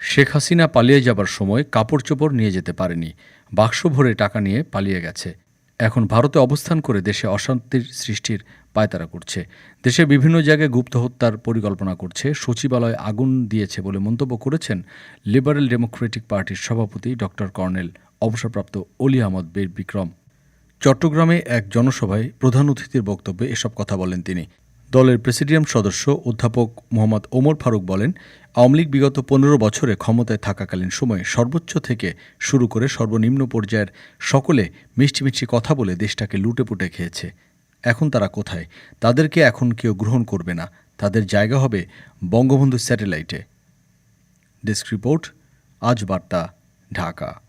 শেখ হাসিনা পালিয়ে যাবার সময় কাপড় চোপড় নিয়ে যেতে পারেনি। বাক্স ভরে টাকা নিয়ে পালিয়ে গেছে। এখন ভারতে অবস্থান করে দেশে অশান্তির সৃষ্টির পায়তারা করছে। দেশে বিভিন্ন জায়গায় গুপ্ত হত্যার পরিকল্পনা করছে। সচিবালয় আগুন দিয়েছে বলে মন্তব্য করেছেন লিবারেল ডেমোক্রেটিক পার্টির সভাপতি ডক্টর কর্নেল অবসরপ্রাপ্ত অলি আহমদ বীর বিক্রম। চট্টগ্রামে এক জনসভায় প্রধান অতিথির বক্তব্যে এসব কথা বলেন তিনি। দলের প্রেসিডিয়াম সদস্য অধ্যাপক মোহাম্মদ ওমর ফারুক বলেন, আওয়ামী লীগ বিগত পনেরো বছরে ক্ষমতায় থাকাকালীন সময়ে সর্বোচ্চ থেকে শুরু করে সর্বনিম্ন পর্যায়ের সকলে মিষ্টি মিষ্টি কথা বলে দেশটাকে লুটেপুটে খেয়েছে। এখন তারা কোথায়? তাদেরকে এখন কেউ গ্রহণ করবে না। তাদের জায়গা হবে বঙ্গবন্ধু স্যাটেলাইটে। ডেস্ক রিপোর্ট, আজ বার্তা, ঢাকা।